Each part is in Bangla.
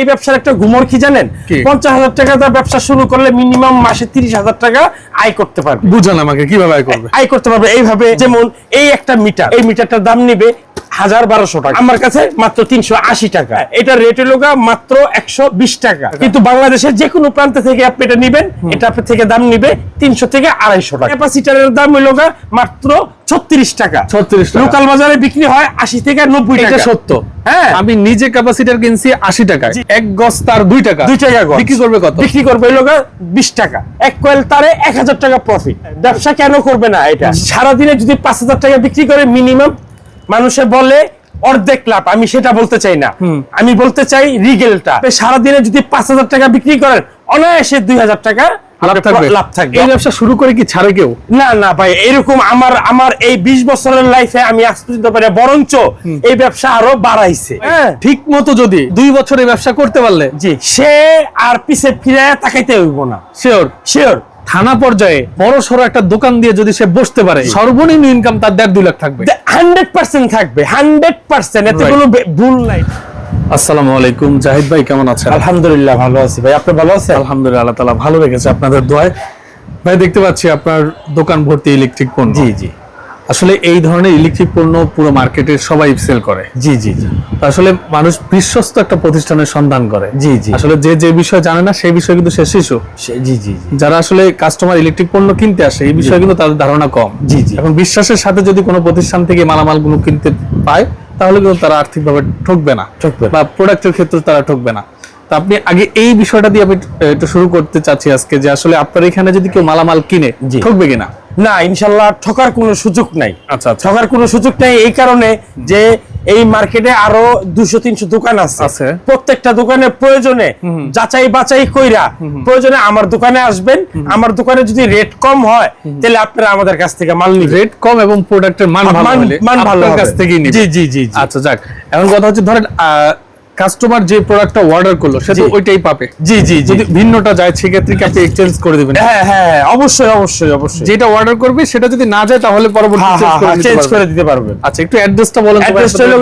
এই ব্যবসার একটা গুমর কি জানেন? পঞ্চাশ হাজার টাকা যা ব্যবসা শুরু করলে মিনিমাম মাসে তিরিশ হাজার টাকা আয় করতে পারবে। বুঝান আমাকে কীভাবে আয় করবে? আয় করতে পারবে। এইভাবে যেমন এই একটা মিটার এই মিটারটার দাম নিবে হাজার বারোশো টাকা। আমার কাছে মাত্র তিনশো আশি টাকা। এটা রেট হলো মাত্র একশো বিশ টাকা। কিন্তু বাংলাদেশের যে কোনো প্রান্ত থেকে আপনি এটা নিবেন এটা আপনার থেকে দাম নিবে তিনশো থেকে আড়াইশো টাকা। ক্যাপাসিটারের দাম হলো মাত্র ছত্রিশ টাকা। 36 টাকা। লোকাল বাজারে বিক্রি হয় আশি থেকে নব্বই টাকা। সত্য। হ্যাঁ। আমি নিজে ক্যাপাসিটার কিনছি আশি টাকায়। এক গজ তার দুই টাকা। দুই টাকা বিক্রি করবে কত? বিক্রি করবে বিশ টাকা। এক কয়েল তারে এক হাজার টাকা প্রফিট ব্যবসা কেন করবে না এটা? সারাদিনে যদি পাঁচ হাজার টাকা বিক্রি করে মিনিমাম মানুষে বলে অর্ধেক লাভ। আমি সেটা বলতে চাই না। আমি বলতে চাই রিগেলটা। সারাদিনে যদি পাঁচ হাজার টাকা বিক্রি করেন অনায়াসে দুই হাজার টাকা লাভ থাকবে। এই ব্যবসা শুরু করে কি ছাড়ে কেউ? না না ভাই এরকম আমার আমার এই বিশ বছরের লাইফে আমি আজ পর্যন্ত পারি বরঞ্চ এই ব্যবসা আরও বাড়াইছে। হ্যাঁ। ঠিক মতো যদি দুই বছর এই ব্যবসা করতে পারলে? জি সে আর পিছে ফিরে তাকাইতে হইব না। শিওর শিওর থানা পর্যায়ে বড় সড়ো একটা দোকান দিয়ে যদি সে বসতে পারে সর্বনিম্ন ইনকাম তার দেড় দুই লাখ থাকবে। হান্ড্রেড পার্সেন্ট থাকবে হান্ড্রেড পার্সেন্ট এতে কোনো ভুল নাই। আসসালামু আলাইকুম জাহিদ ভাই কেমন আছেন? আলহামদুলিল্লাহ ভালো আছি ভাই আপনি ভালো আছেন? আলহামদুলিল্লাহ আল্লাহ তালা ভালো রেখেছে আপনাদের দোয়ায়। ভাই দেখতে পাচ্ছি আপনার দোকান ভর্তি ইলেকট্রিক পণ্য। জি জি। আসলে এই ধরনের ইলেকট্রিক পণ্য পুরো মার্কেটে সবাই সেল করে। জি জি জি। আসলে মানুষ বিশ্বস্ত একটা প্রতিষ্ঠানের সন্ধান করে। জি, জি। আসলে যে যে বিষয় জানে না সেই বিষয়ে কিন্তু সে শিশু। জি জি জি। যারা আসলে কাস্টমার ইলেকট্রিক পণ্য কিনতে আসে এই বিষয়ে কিন্তু তাদের ধারণা কম। জি, জি। এখন বিশ্বাসের সাথে যদি কোনো প্রতিষ্ঠান থেকে মালামালগুলো কিনতে পায় তাহলে কিন্তু তারা আর্থিকভাবে ঠকবে না। ঠকবে না। বা প্রোডাক্টের ক্ষেত্রে তারা ঠকবে না। তো আপনি আগে এই বিষয়টা দিয়ে আমি একটু শুরু করতে চাচ্ছি আজকে যে আসলে আপনার এখানে যদি কেউ মালামাল কিনে। ঠকবে কিনা? না ইনশাল্লাহ ঠকার কোনো সুযোগ নাই। আচ্ছা আচ্ছা। ঠকার কোনো সুযোগ নাই এই কারণে যে এই মার্কেটে আরও দুশো তিনশো দোকান আছে। প্রত্যেকটা দোকানে প্রয়োজনে যাচাই বাছাই কইরা প্রয়োজনে আমার দোকানে আসবেন। আমার দোকানে যদি রেট কম হয় তাহলে আপনারা আমাদের কাছ থেকে মাল নিবেন। রেট কম এবং প্রোডাক্টের মান ভালো মান- হলে মান ভালো কাছ থেকে নিবে জি জি জি জি। আচ্ছা যাক। এখন কথা হচ্ছে ধরেন কাস্টমার যে প্রোডাক্টটা অর্ডার করল সে তো ওইটাই পাবে। জি জি যদি ভিন্নটা যায় সেক্ষেত্রে কি আপনি এক্সচেঞ্জ করে দিবেন? হ্যাঁ হ্যাঁ হ্যাঁ, অবশ্যই অবশ্যই অবশ্যই। যেটা অর্ডার করবে সেটা যদি না যায় তাহলে পরবর্তী হ্যাঁ হ্যাঁ হ্যাঁ চেঞ্জ করে দিতে পারবেন। আচ্ছা একটু অ্যাড্রেসটা বলেন অ্যাড্রেসটা হলো?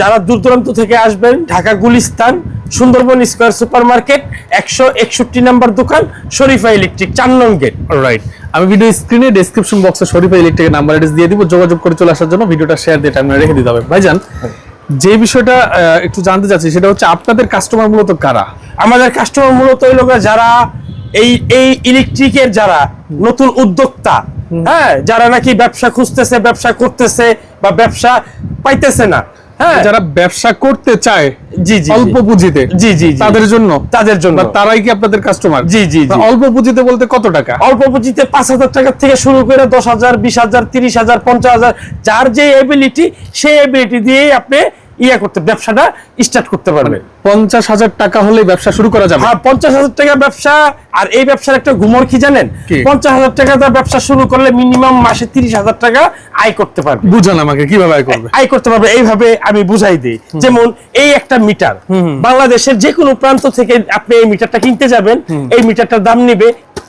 যারা দূর দূরান্ত থেকে আসবেন Dhaka Gulistan Sundarban square super market একশো একষট্টি নাম্বার দোকান শরীফা ইলেকট্রিক চার নং গেট। রাইট আমি ভিডিও স্ক্রিনে ডেসক্রিপশন বক্সে শরীফা ইলেকট্রিকের নাম্বার অ্যাড্রেস দিয়ে দিব যোগাযোগ করে চলে আসার জন্য ভিডিওটা শেয়ার দিয়ে টাইমে রেখে দিতে হবে। ভাইজান যে বিষয়টা একটু জানতে চাচ্ছি সেটা হচ্ছে আপনাদের কাস্টমার মূলত কারা? আমাদের কাস্টমার মূলত ওই লোকরা যারা এই এই ইলেকট্রিকের যারা নতুন উদ্যোক্তা হ্যাঁ? যারা নাকি ব্যবসা খুঁজতেছে ব্যবসা করতেছে বা ব্যবসা পাইতেছে না। হ্যাঁ। যারা ব্যবসা করতে চায় জি জি অল্প পুঁজিতে জি জি। তাদের জন্য? তাদের জন্য। তারাই কি আপনাদের কাস্টমার জি, জি। অল্প পুঁজিতে বলতে কত টাকা? অল্প পুঁজিতে পাঁচ হাজার টাকা থেকে শুরু করে দশ হাজার বিশ হাজার তিরিশ হাজার পঞ্চাশ হাজার যার যে এবিলিটি সেই এবিলিটি দিয়েই আপনি ইয়া করতে ব্যবসাটা স্টার্ট করতে পারবেন পঞ্চাশ হাজার টাকা হলে ব্যবসা শুরু করা যাবে? হ্যাঁ পঞ্চাশ হাজার টাকা ব্যবসা আর এই ব্যবসার একটা ঘুমর কি জানেন? পঞ্চাশ হাজার টাকা দিয়ে ব্যবসা শুরু করলে মিনিমাম মাসে তিরিশ হাজার টাকা আয় করতে পারবে। বুঝান আমাকে কীভাবে আয় করবে? আয় করতে পারবে এইভাবে আমি বুঝাই দিই। যেমন এই একটা মিটার বাংলাদেশের যে কোনো প্রান্ত থেকে আপনি এই মিটারটা কিনতে যাবেন এই মিটারটার দাম নিবে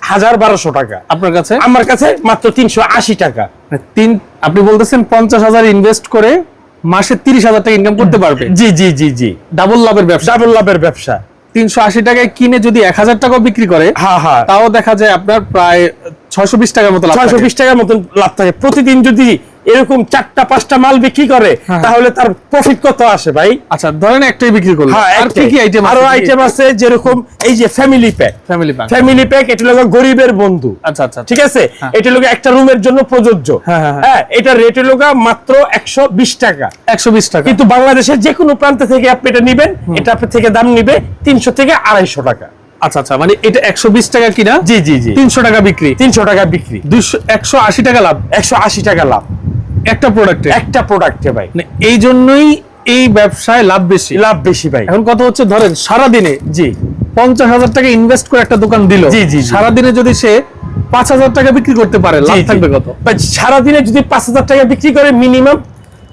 হাজার বারোশো টাকা। আপনার কাছে? আমার কাছে মাত্র তিনশো আশি টাকা। তিন আপনি বলতেছেন পঞ্চাশ হাজার ইনভেস্ট করে মাসে তিরিশ হাজার টাকা ইনকাম করতে পারবে? জি জি জি জি। ডাবল লাভের ব্যবসা। ডাবল লাভের ব্যবসা। তিনশো আশি টাকায় কিনে যদি এক হাজার টাকাও বিক্রি করে হ্যাঁ হ্যাঁ তাও দেখা যায় আপনার প্রায় ছয়শো বিশ টাকার মতো লাভ ছয়শো বিশ টাকার মতো লাভ থাকে। প্রতিদিন যদি এরকম চারটা পাঁচটা মাল বিক্রি করে হ্যাঁ। তাহলে তার প্রফিট কত আসে ভাই? আচ্ছা ধরেন একটাই বিক্রি করল। হ্যাঁ আর কি কি আইটেম আরও আইটেম আছে যেরকম এই যে family pack family pack family pack এটা হলো গরিবের বন্ধু। আচ্ছা আচ্ছা ঠিক আছে? হ্যাঁ। এটা লোক একটা রুমের জন্য প্রযোজ্য। হ্যাঁ, এটা রেট হলো মাত্র একশো বিশ টাকা। একশো বিশ টাকা। কিন্তু বাংলাদেশের যে কোনো প্রান্ত থেকে আপনি এটা নিবেন এটা আপনার থেকে দাম নিবে তিনশো থেকে আড়াইশো টাকা। আচ্ছা আচ্ছা মানে এটা একশো বিশ টাকা কিনা? জি জি জি। তিনশো টাকা বিক্রি। তিনশো টাকা বিক্রি। দুইশো একশো আশি টাকা লাভ। একশো আশি টাকা লাভ। একটা প্রোডাক্টে একটা প্রোডাক্টে ভাই। মানে এই জন্যই এই ব্যবসায় লাভ বেশি। লাভ বেশি ভাই। এখন কথা হচ্ছে ধরেন সারাদিনে জি। পঞ্চাশ হাজার টাকা ইনভেস্ট করে একটা দোকান দিল। জি, জি। সারাদিনে যদি সে পাঁচ হাজার টাকা বিক্রি করতে পারে লাভ। থাকবে কত? ভাই, সারাদিনে যদি পাঁচ হাজার টাকা বিক্রি করে মিনিমাম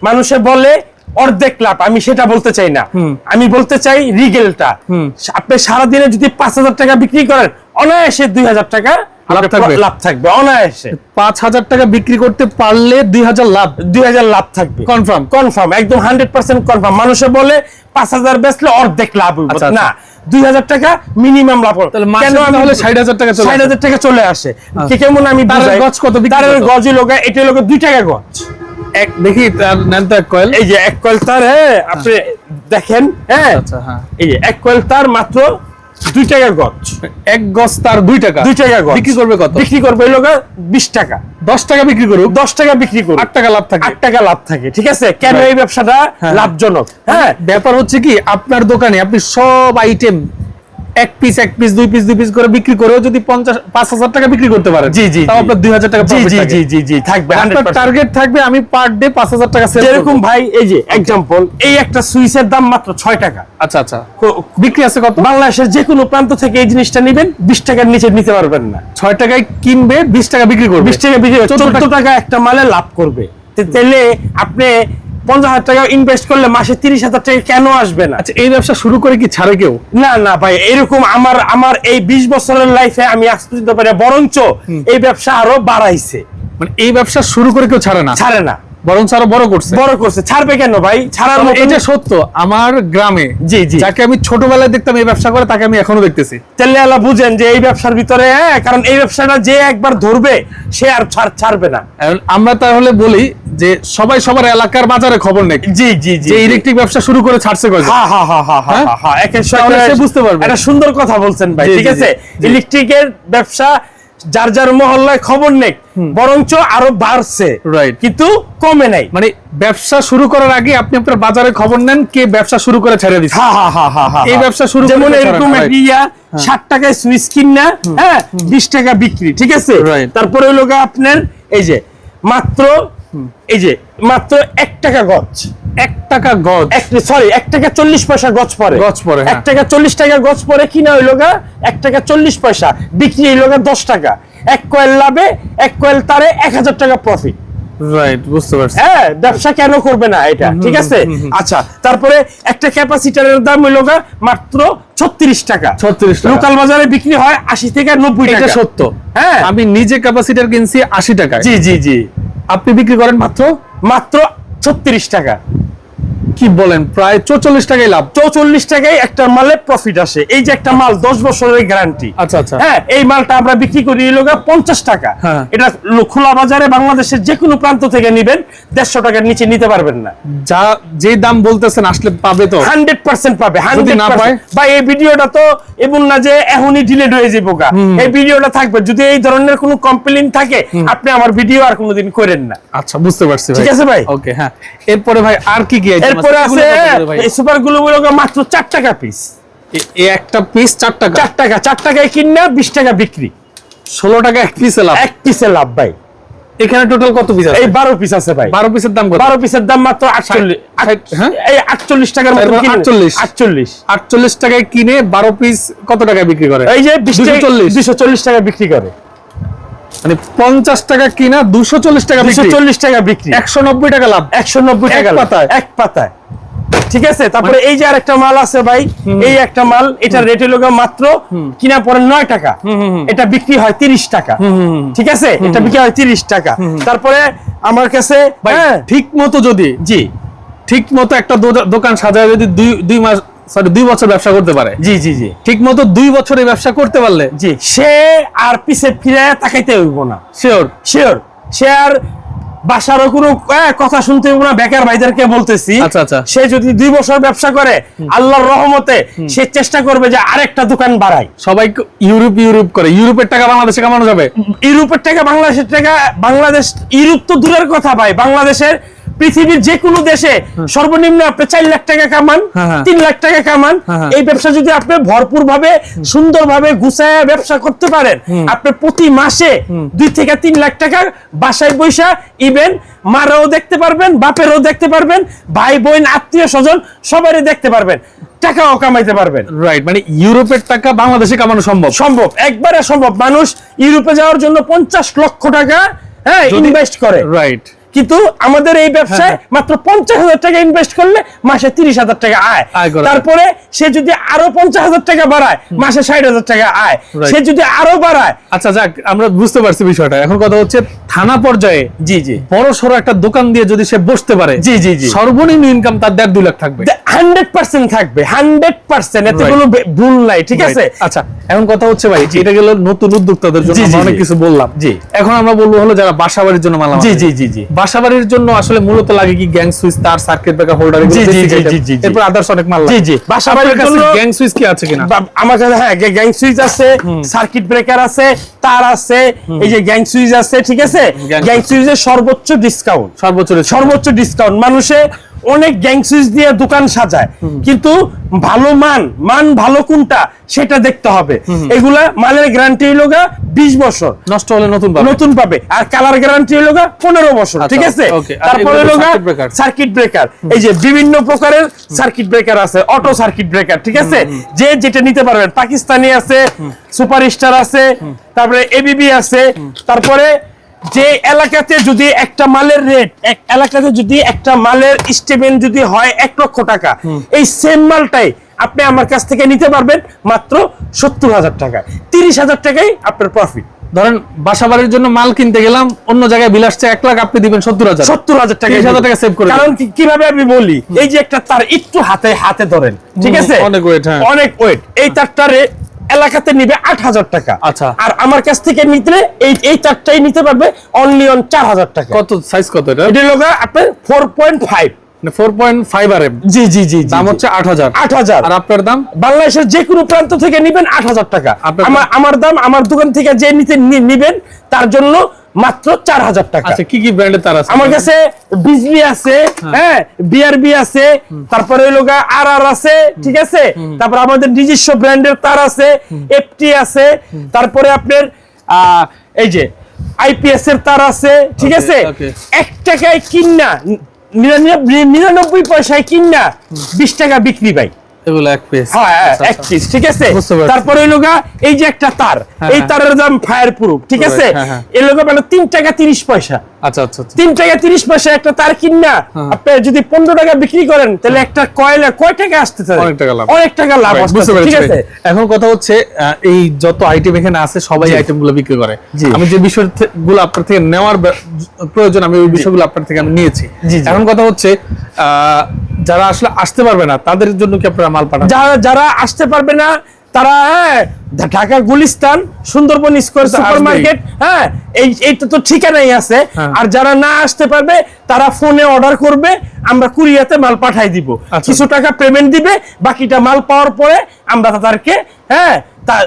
মানুষে বলে অর্ধেক লাভ। আমি সেটা বলতে চাই না। আমি বলতে চাই রিগেলটা আপনি সারাদিনে যদি পাঁচ হাজার টাকা বিক্রি করেন অনায়াসে দুই হাজার টাকা লাভ থাকবে? লাভ থাকবে অনায়াসে। পাঁচ হাজার টাকা বিক্রি করতে পারলে দুই হাজার লাভ। দুই হাজার লাভ থাকবে। কনফার্ম? কনফার্ম একদম হান্ড্রেড পার্সেন্ট কনফার্ম। মানুষে বলে পাঁচ হাজার বেচলে অর্ধেক লাভ আচ্ছা, আচ্ছা। না দুই হাজার টাকা মিনিমাম লাভ হবে। কেন আমি তাহলে 60,000 টাকা চলে ষাট? হাজার টাকা চলে আসে। কে কেমন আমি? গজ কত তারের লোক এটা লোক দুই টাকা গজ এক দেখি তার নেন তো এক কয়েল। এই যে এক কয়েল তার হ্যাঁ আপনি দেখেন হ্যাঁ। আচ্ছা হ্যাঁ। এই যে এক কয়েল তার মাত্র দুই টাকা গজ এক গজ তার দুই টাকা। দুই টাকা গজ বিক্রি করবে কত? বিক্রি করবে এই লোক বিশ টাকা। দশ টাকা বিক্রি করুক। দশ টাকা বিক্রি করুক। আট টাকা লাভ থাকে। আট টাকা লাভ থাকে ঠিক আছে? কেন এই ব্যবসাটা হ্যাঁ। লাভজনক? হ্যাঁ? ব্যাপার হচ্ছে কি আপনার দোকানে আপনি সব আইটেম এক পিস এক পিস দুই পিস দুই পিস করে বিক্রি করেও যদি পঞ্চাশ পাঁচ হাজার টাকা বিক্রি করতে পারেন জি, জি, তাও আপনার দুই হাজার টাকা জি জি জি জি জি থাকবে আপনার টার্গেট থাকবে আমি পার ডে পাঁচ হাজার টাকা সেল যেরকম ভাই এই যে এক্সাম্পল এই একটা সুইচের দাম মাত্র ছয় টাকা। আচ্ছা আচ্ছা। বিক্রি আছে কত? বাংলাদেশের যে কোনো প্রান্ত থেকে এই জিনিসটা নেবেন বিশ টাকার নিচে নিতে পারবেন না। ছয় টাকায় কিনবে বিশ টাকা বিক্রি করবে। বিশ টাকা বিক্রি চোদ্দ টাকা একটা মালে লাভ করবে। তাহলে আপনি পঞ্চাশ হাজার টাকা ইনভেস্ট করলে মাসে তিরিশ হাজার টাকা কেন আসবে না? আচ্ছা এই ব্যবসা শুরু করে কি ছাড়ে কেউ? না না ভাই এরকম আমার আমার এই বিশ বছরের লাইফে আমি আজ পর্যন্ত পারি বরঞ্চ এই ব্যবসা আরও বাড়াইছে। মানে এই ব্যবসা শুরু করে কেউ ছাড়ে না? ছাড়ে না। বরঞ্চ আরও বড় করছে। বড় করছে। ছাড়বে কেন ভাই? ছাড়ার মতো এটা সত্য আমার গ্রামে জি, জি। যাকে আমি ছোটবেলায় দেখতাম এই ব্যবসা করে তাকে আমি এখনও দেখতেছি। তাহলে আল্লাহ বুঝেন যে এই ব্যবসার ভিতরে হ্যাঁ, কারণ এই ব্যবসাটা যে একবার ধরবে সে আর ছাড় ছাড়বে না। আমরা তাহলে বলি যে সবাই সবার এলাকার বাজারে খবর নেই। জি জি জি যে ইলেকট্রিক ব্যবসা শুরু করে ছাড়ছে কয়জন? হ্যাঁ? হ্যাঁ হ্যাঁ হ্যাঁ হ্যাঁ? হ্যাঁ বুঝতে পারবে। একটা সুন্দর কথা বলছেন ভাই ঠিক আছে। ইলেকট্রিকের ব্যবসা যার যার মহল্লায় খবর নেই বরঞ্চ আরও বাড়ছে। কিন্তু কমে নাই। মানে ব্যবসা শুরু করার আগে আপনি আপনার বাজারে খবর নেন কে ব্যবসা শুরু করে ছেড়ে দিচ্ছে হা হা হা হা হা এই ব্যবসা শুরু যেমন এরকম ইয়া ষাট টাকায় সুইচ কিনা হ্যাঁ বিশ টাকা বিক্রি ঠিক আছে. তারপরে হলো আপনার এই যে মাত্র এই যে মাত্র এক টাকা গজ। এক টাকা গজ। সরি এক টাকা চল্লিশ পয়সা গজ পরে। গজ পড়ে, হ্যাঁ। এক টাকা চল্লিশ টাকা গজ পরে কিনা হইল গা এক টাকা চল্লিশ পয়সা। বিক্রি হইল গা দশ টাকা। এক কয়েল লাভে এক কয়েল তারে এক হাজার টাকা প্রফিট রাইট বুঝতে পারছি। হ্যাঁ ব্যবসা কেন করবে না এটা? ঠিক আছে? আচ্ছা তারপরে একটা ক্যাপাসিটারের দাম হইল গা মাত্র ছত্রিশ টাকা। 36 টাকা। লোকাল বাজারে বিক্রি হয় আশি থেকে নব্বই টাকা। সত্য। হ্যাঁ। আমি নিজে ক্যাপাসিটার কিনছি আশি টাকা জি জি জি। আপনি বিক্রি করেন মাত্র? মাত্র ছত্রিশ টাকা। কি বলেন প্রায় চৌচল্লিশ টাকায় লাভ। চৌচল্লিশ টাকায় একটা মালে প্রফিট আসে। এই যে একটা মাল দশ বছরের গ্যারান্টি আচ্ছা আচ্ছা। হ্যাঁ এই মালটা আমরা বিক্রি করি লোক পঞ্চাশ টাকা। হ্যাঁ। এটা খোলা বাজারে বাংলাদেশের যে কোনো প্রান্ত থেকে নিবেন দেড়শো টাকার নিচে নিতে পারবেন না। যা যে দাম বলতেছেন আসলে পাবে তো? হান্ড্রেড পার্সেন্ট পাবে হান্ড্রেড বা এই ভিডিওটা তো এমন না যে এখনই ডিলেট হয়ে যাব গা। এই ভিডিওটা থাকবে যদি এই ধরনের কোনো কমপ্লেন থাকে আপনি আমার ভিডিও আর কোনোদিন করেন না। আচ্ছা বুঝতে পারছি ঠিক আছে ভাই? ওকে হ্যাঁ। এরপরে ভাই আর কি কি এরপরে আছে সুপারগুলো মাত্র চার টাকা পিস একটা পিস চার টাকা? চার টাকা চার টাকায় কিনা বিশ টাকা বিক্রি। ষোলো টাকা এক পিসে লাভ। এক পিসে লাভ ভাই। এখানে টোটাল কত পিস আছে? এই বারো পিস আছে ভাই। বারো পিসের দাম কত? বারো পিসের দাম মাত্র আটচল্লিশ। ষাট, হ্যাঁ? এই আটচল্লিশ টাকার মতো তারপর কিনে- 48 আটচল্লিশ। আটচল্লিশ টাকায় কিনে বারো পিস কত টাকায় বিক্রি করে? এই যে দুশো চল্লিশ। দুশো চল্লিশ টাকা বিক্রি করে। মানে পঞ্চাশ টাকা কিনা দুশো চল্লিশ টাকা দুশো চল্লিশ টাকা বিক্রি। একশো নব্বই টাকা লাভ। একশো নব্বই টাকা পাতায়? এক পাতায়। ঠিক আছে? তারপরে এই যে আরেকটা মাল আছে ভাই এই একটা মাল এটা রেটে মাত্র কিনা পরে নয় টাকা। এটা বিক্রি হয় তিরিশ টাকা। ঠিক আছে? এটা বিক্রি হয় তিরিশ টাকা। তারপরে আমার কাছে হ্যাঁ, ঠিক মতো যদি জি। ঠিক মতো একটা দোকান সাজায় যদি দুই দুই মাস সরি দুই বছর ব্যবসা করতে পারে। জি জি জি। ঠিক মতো দুই বছর এই ব্যবসা করতে পারলে জি সে আর পিছে ফিরে তাকাইতে হইব না। শিওর শিওর সে আর বাসারও কোনো কথা শুনতে হইব না বেকার ভাইদেরকে বলতেছি। আচ্ছা, আচ্ছা। সে যদি দুই বছর ব্যবসা করে আল্লাহর রহমতে সে চেষ্টা করবে যে আরেকটা দোকান বাড়ায়। সবাই ইউরোপ ইউরোপ করে। ইউরোপের টাকা বাংলাদেশে কামানো যাবে? ইউরোপের টাকা বাংলাদেশের টাকা বাংলাদেশ ইউরোপ তো দূরের কথা ভাই বাংলাদেশের পৃথিবীর যে কোনো দেশে সর্বনিম্ন আপনি চার লাখ টাকা কামান হ্যাঁ, হ্যাঁ। তিন লাখ টাকা কামান। হ্যাঁ, হ্যাঁ। এই ব্যবসা যদি আপনি ভরপুর ভাবে সুন্দর ভাবে গুছায় ব্যবসা করতে পারেন আপনি প্রতি মাসে দুই থেকে তিন লাখ টাকা বাসায় পয়সা ইভেন মারাও দেখতে পারবেন বাপেরও দেখতে পারবেন ভাই বোন আত্মীয় স্বজন সবারই দেখতে পারবেন টাকাও কামাইতে পারবেন। রাইট মানে ইউরোপের টাকা বাংলাদেশে কামানো সম্ভব? সম্ভব একবারে সম্ভব। মানুষ ইউরোপে যাওয়ার জন্য পঞ্চাশ লক্ষ টাকা হ্যাঁ ইনভেস্ট করে। রাইট কিন্তু আমাদের এই ব্যবসায় হ্যাঁ, মাত্র পঞ্চাশ হাজার টাকা ইনভেস্ট করলে মাসে তিরিশ হাজার টাকা আয়। তারপরে সে যদি আরও পঞ্চাশ হাজার টাকা বাড়ায় মাসে ষাট হাজার টাকা আয়। সে যদি আরও বাড়ায় আচ্ছা যাক আমরা বুঝতে পারছি বিষয়টা। এখন কথা হচ্ছে থানা পর্যায়ে জি জি। বড় সড়ো একটা দোকান দিয়ে যদি সে বসতে পারে জি, জি, জি। সর্বনিম্ন ইনকাম তার দেড় দুই লাখ থাকবে। হান্ড্রেড পার্সেন্ট থাকবে হান্ড্রেড পার্সেন্ট এতে কোনো ভুল নাই ঠিক আছে? আচ্ছা এখন কথা হচ্ছে ভাই এটা গেল নতুন উদ্যোক্তাদের জন্য অনেক কিছু বললাম। জি। এখন আমরা বলব হলো যারা বাসাবাড়ির জন্য মালামাল জি জি জি জি। বাসাবাড়ির জন্য আসলে মূলত লাগে কি গ্যাং সুইচ তার সার্কিট ব্রেকার হোল্ডার জি, জি, জি, জি, জি। এরপর আদার্স অনেক মাল জি, জি। বাসাবাড়ির জন্য- গ্যাং সুইচ কি আছে কিনা? আমার কাছে হ্যাঁ গ্যাং সুইচ আছে সার্কিট ব্রেকার আছে তার আছে এই যে গ্যাং সুইচ আছে ঠিক আছে? গ্যাং সুইচের সর্বোচ্চ ডিসকাউন্ট সর্বোচ্চ সর্বোচ্চ ডিসকাউন্ট মানুষে অনেক গ্যাং সুইচ দিয়ে দোকান সাজায়। কিন্তু ভালো মান মান ভালো কোনটা সেটা দেখতে হবে। এগুলা মালের গ্যারান্টি হলো গা বিশ বছর। নষ্ট হলে নতুন পাবে। নতুন পাবে। আর কালার গ্যারান্টি হলো গা পনেরো বছর আচ্ছা, ঠিক আছে? তারপরে হলো গা সার্কিট ব্রেকার এই যে বিভিন্ন প্রকারের সার্কিট ব্রেকার আছে অটো সার্কিট ব্রেকার ঠিক আছে? যে যেটা নিতে পারবেন। পাকিস্তানি আছে সুপার স্টার আছে তারপরে এবিবি আছে তারপরে যে এলাকাতে যদি একটা মালের রেট এক এলাকাতে যদি একটা মালের স্টেটমেন্ট যদি হয় এক লক্ষ টাকা এই সেম মালটাই আপনি আমার কাছ থেকে নিতে পারবেন মাত্র সত্তর হাজার টাকা তিরিশ হাজার টাকাই আপনার প্রফিট ধরেন বাসাবাড়ির জন্য মাল কিনতে গেলাম অন্য জায়গায় বিল আসছে এক লাখ আপনি দিবেন সত্তর হাজার। সত্তর হাজার টাকা 30,000 টাকা save করে কারণ কীভাবে আমি বলি এই যে একটা তার একটু হাতে হাতে ধরেন ঠিক আছে? অনেক ওয়েট হ্যাঁ। অনেক ওয়েট এই তারটারে এলাকাতে নিবে আট হাজার টাকা। আচ্ছা। আর আমার কাছ থেকে নিতে এই এই চারটাই নিতে পারবে অনলি অন চার হাজার টাকা। কত সাইজ কত এটা? এটা লোক আপনার ফোর পয়েন্ট ফাইভ জি জি জি দাম হচ্ছে আর আপনার দাম? বাংলাদেশের যে কোনো প্রান্ত থেকে নিবেন আট হাজার টাকা। আমার দাম? আমার দোকান থেকে যে নিতে নিবেন তার জন্য মাত্র চার হাজার টাকা। আচ্ছা কি কি ব্র্যান্ডের তার আছে? আমার কাছে বিজলি আছে হ্যাঁ। বিআরবি আছে তারপরে হইল আর আর আছে ঠিক আছে? তারপর আমাদের নিজস্ব ব্র্যান্ডের তার আছে এফটি আছে তারপরে আপনার আহ, এই যে আইপিএস এর তার আছে ঠিক আছে. এক টাকায় কিন্না নিরানব্বই পয়সায় কিন্না বিশ টাকা বিক্রি পাই এগুলো এক পিস হ্যাঁ হ্যাঁ, এক পিস ঠিক আছে? তারপরে এই এই যে একটা তার হ্যাঁ, এই হ্যাঁ। তারের দাম ফায়ার প্রুফ ঠিক আছে। এই লোক মানে তিন টাকা তিরিশ পয়সা। আচ্ছা আচ্ছা আচ্ছা। টাকা তিরিশ পয়সা একটা তার কিনা হ্যাঁ। আপনি যদি পনেরো টাকা বিক্রি করেন তাহলে একটা কয়লা কয় টাকা আসতেছে? অনেক টাকা লাভ। অনেক টাকা লাভ বুঝতে পেরেছি ঠিক আছে এখন কথা হচ্ছে এই যত আইটেম এখানে আছে সবাই বিক্রি করে। জি। আমি যে বিষয়গুলো আপনার থেকে নেওয়ার প্রয়োজন আমি ওই বিষয়গুলো আপনার থেকে আমি নিয়েছি। এখন কথা হচ্ছে আহ, যারা আসলে আসতে পারবে না তাদের জন্য কি আপনারা মাল পাঠান? যারা যারা আসতে পারবে না তারা হ্যাঁ, Dhaka Gulistan Sundarban square super market হ্যাঁ এই এইটা তো ঠিকানাই আছে হ্যাঁ। আর যারা না আসতে পারবে তারা ফোনে অর্ডার করবে আমরা কুরিয়াতে মাল পাঠাই দিব আচ্ছা। কিছু টাকা পেমেন্ট দিবে বাকিটা মাল পাওয়ার পরে আমরা তাদেরকে হ্যাঁ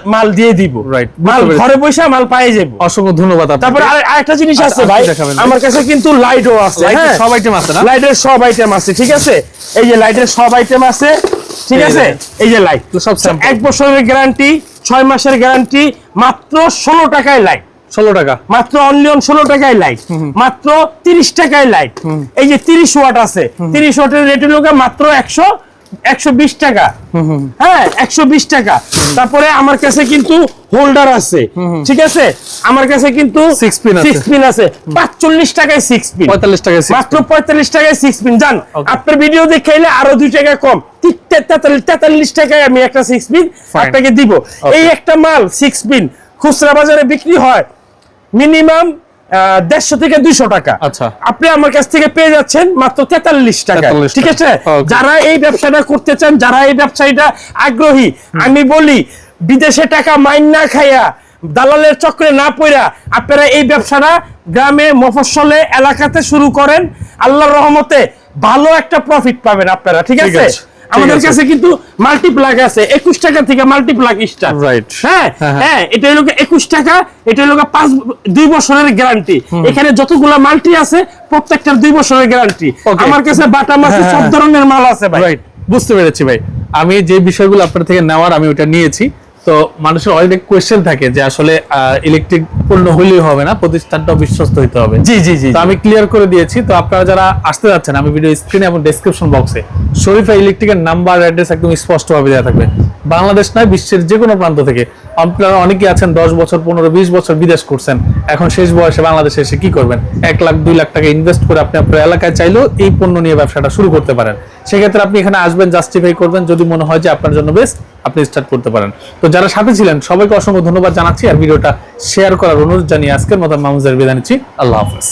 মাল দিয়ে দিব। বুঝতে মাল ঘরে বসে মাল পাই যাব। অসংখ্য ধন্যবাদ। তারপরে আর- আরেকটা জিনিস আচ্ছা, আছে ভাই আমার কাছে কিন্তু লাইটও আছে হ্যাঁ। সব আইটেম আছে না? লাইটের সব আইটেম আছে ঠিক আছে? এই যে লাইটের সব আইটেম আছে ঠিক আছে? এই যে লাইট সব। এক বছরের গ্যারান্টি ছয় মাসের গ্যারান্টি মাত্র ষোলো টাকায় লাইট ষোলো টাকা। মাত্র অনলি অন ষোলো টাকায় লাইট মাত্র তিরিশ টাকায় লাইট এই যে তিরিশ ওয়াট আছে তিরিশ ওয়াটের রেট হলো মাত্র একশো একশো বিশ টাকা। হ্যাঁ একশো বিশ টাকা। তারপরে আমার কাছে কিন্তু হোল্ডার আছে। ঠিক আছে? আমার কাছে কিন্তু pin আছে। সিক্স পিন আছে। পাঁচচল্লিশ টাকায় সিক্স পিন পঁয়তাল্লিশ টাকা মাত্র পঁয়তাল্লিশ টাকায় সিক্স পিন জান আপনার ভিডিও দেখাইলে আরও দুই টাকা কম। তেতাল্লিশ টাকায় আমি একটা সিক্স পিন আপনাকে দিব। এই একটা মাল সিক্স পিন খুচরা বাজারে বিক্রি হয়। মিনিমাম দেড়শো থেকে দুইশো টাকা। আচ্ছা। আপনি আমার কাছ থেকে পেয়ে যাচ্ছেন মাত্র তেতাল্লিশ টাকা। ঠিক আছে? যারা এই ব্যবসাটা করতে চান যারা এই ব্যবসায়ীটা আগ্রহী আমি বলি বিদেশে টাকা মাইন না খাইয়া দালালের চক্রে না পড়া আপনারা এই ব্যবসাটা গ্রামে মফস্বলে এলাকাতে শুরু করেন। আল্লাহর রহমতে ভালো একটা প্রফিট পাবেন আপনারা ঠিক আছে। আমাদের কাছে কিন্তু মাল্টিপ্লাগ আছে একুশ টাকা থেকে মাল্টিপ্লাগ স্টার রাইট হ্যাঁ হ্যাঁ, হ্যাঁ। হ্যাঁ এটা হলো একুশ টাকা এটা হলো পাঁচ দুই বছরের গ্যারান্টি এখানে যতগুলো মাল্টি আছে প্রত্যেকটার দুই বছরের গ্যারান্টি আমার কাছে বাটা মাছ হ্যাঁ, সব হ্যাঁ। ধরনের মাল আছে ভাই। বুঝতে পেরেছি ভাই। আমি যে বিষয়গুলো আপনার থেকে নেওয়ার আমি ওটা নিয়েছি। তো মানুষের অনেক কোয়েশ্চেন থাকে যে আসলে ইলেকট্রিক পণ্য হলেই হবে না প্রতিষ্ঠানটাও বিশ্বস্ত হইতে হবে। জি জি জি তো আমি ক্লিয়ার করে দিয়েছি। তো আপনারা যারা আসতে যাচ্ছেন আমি ভিডিও স্ক্রিনে এবং ডেসক্রিপশন বক্সে শরীফা ইলেকট্রিকের নাম্বার অ্যাড্রেস একদম স্পষ্টভাবে দেওয়া থাকবে। বাংলাদেশ নয় বিশ্বের যে কোনো প্রান্ত থেকে। আপনারা অনেকেই আছেন দশ বছর পনেরো বিশ বছর বিদেশ করছেন। এখন শেষ বয়সে বাংলাদেশে এসে কি করবেন? এক লাখ দুই লাখ টাকা ইনভেস্ট করে আপনি আপনার এলাকায় চাইলেও এই পণ্য নিয়ে ব্যবসাটা শুরু করতে পারেন। সেক্ষেত্রে আপনি এখানে আসবেন জাস্টিফাই করবেন। যদি মনে হয় যে আপনার জন্য বেস্ট আপনি স্টার্ট করতে পারেন। তো যারা সাথে ছিলেন, সবাইকে অসংখ্য ধন্যবাদ জানাচ্ছি আর ভিডিওটা শেয়ার করার অনুরোধ জানিয়ে আজকের মতো মামুজের বিদায় নিচ্ছি। আল্লাহ হাফেজ।